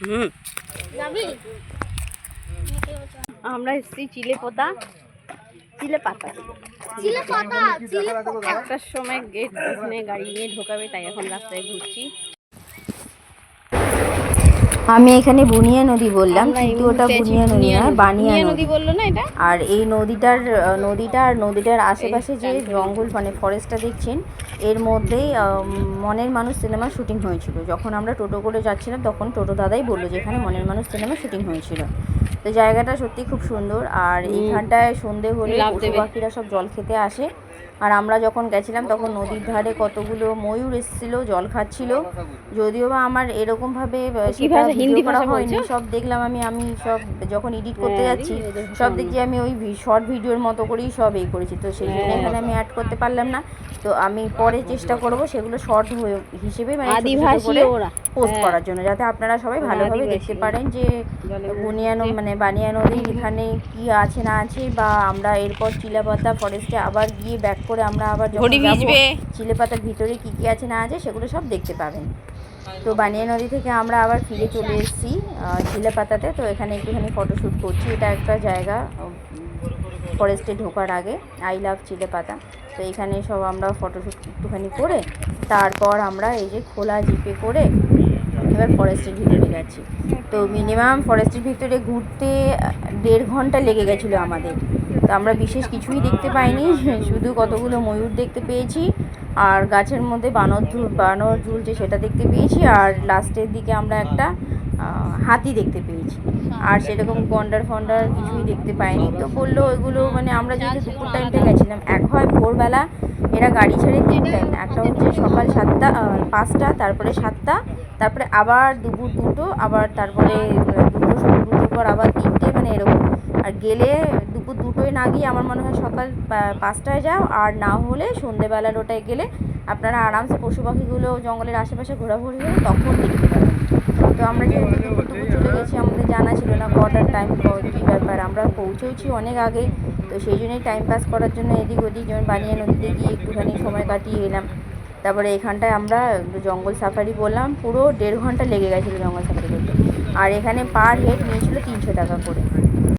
হুম। যাবি আমরা এসেছি চিলে পোতা। চিলে পাতা। চিলে পাতা একটার সময় গেট গাড়ি নিয়ে ঢোকাবে তাই এখন রাস্তায় ঘুরছি। আমি এখানে বুনিয়া নদী বললাম কিন্তু ওটা বুনিয়া নদী নয় বানিয়া নদী। বলল না এটা? আর এই নদীটার নদীটা আর নদীটার আশেপাশে যে জঙ্গল মানে ফরেস্টটা দেখছেন এর মধ্যেই মনের মানুষ সিনেমা শুটিং হয়েছিল। যখন আমরা টোটো করে যাচ্ছিলাম তখন টোটো দাদাই বলল যে এখানে মনের মানুষ সিনেমা শুটিং হয়েছিল। তো জায়গাটা সত্যি খুব সুন্দর আর এইখানটায় সন্ধে হলে পশু পাখিরা সব জল খেতে আসে। আর আমরা যখন গেছিলাম তখন নদীর ধারে কতগুলো ময়ূর এসেছিল জল খাচ্ছিল। যদিও বা আমার এরকমভাবে হিন্দি করা হয়নি। সব দেখলাম আমি আমি সব যখন এডিট করতে হ্যাঁ, যাচ্ছি সব দেখি আমি ওই শর্ট ভিডিওর মতো করেই সব এই করেছি। তো সেই জন্য হ্যাঁ। এখানে আমি অ্যাড করতে পারলাম না। তো আমি পরে চেষ্টা করব সেগুলো শর্ট হিসেবে মানে পোস্ট হ্যাঁ। করার জন্য যাতে আপনারা সবাই ভালোভাবে দেখতে পারেন যে বুনিয়ানো মানে বানিয়া নদীর এখানে কি আছে না আছে বা আমরা এরপর চিলাপাতা ফরেস্টে আবার গিয়ে ব্যাক করে আমরা আবার ভিজবে। চিলেপাতার ভিতরে কি কি আছে না আছে সেগুলো সব দেখতে পাবেন। তো বানিয়া নদী থেকে আমরা আবার ফিরে চলে এসেছি আহ, চিলেপাতাতে। তো এখানে একটুখানি ফটোশ্যুট করছি। এটা একটা জায়গা ফরেস্টে ঢোকার আগে। I love Chilapata. তো এখানে সব আমরা ফটোশ্যুট একটুখানি করে তারপর আমরা এই যে খোলা জিপে করে এবার ফরেস্টের ভিতরে গেছি তো মিনিমাম ফরেস্টের ভিতরে ঘুরতে দেড় ঘণ্টা লেগে গেছিল আমাদের। তো আমরা বিশেষ কিছুই দেখতে পাইনি, শুধু কতগুলো ময়ূর দেখতে পেয়েছি, আর গাছের মধ্যে বানর ঝুল বানর ঝুলছে সেটা দেখতে পেয়েছি, আর লাস্টের দিকে আমরা একটা হাতি দেখতে পেয়েছি। আর সেরকম গন্ডার ফন্ডার কিছুই দেখতে পাইনি। তো বলল ওইগুলো মানে আমরা যেহেতু দুপুর টাইমটা গেছিলাম, এক হয় ভোরবেলা এরা গাড়ি ছেড়ে তিন টাইম একটা হচ্ছে সকাল সাতটা পাঁচটা, তারপরে সাতটা, তারপরে আবার দুপুর দুটো, আবার তারপরে দুটো, দুটোর পর আবার তিনটে মানে এরকম। আর গেলে দুপুর না গিয়ে আমার মনে হয় সকাল পাঁচটায় যাও। আর না হলে সন্ধেবেলার ওটায় গেলে আপনারা আরামসে পশু পাখিগুলো জঙ্গলের আশেপাশে ঘোরাঘুরি করে তখন দেখতে পাবেন। তো আমরা যেহেতু দুপুর চলে গেছি আমাদের জানা ছিল না কটার টাইম কী ব্যাপার। আমরা পৌঁছেওছি অনেক আগে তো সেই জন্যই টাইম পাস করার জন্য এদিক ওদিক যেমন বানিয়ে নদীতে গিয়ে একটুখানি সময় কাটিয়ে এলাম। তারপরে এখানটায় আমরা জঙ্গল সাফারি বললাম পুরো দেড় ঘণ্টা লেগে গেছিল জঙ্গল সাফারি করতে। আর এখানে পার হেড নিয়েছিল তিনশো টাকা করে।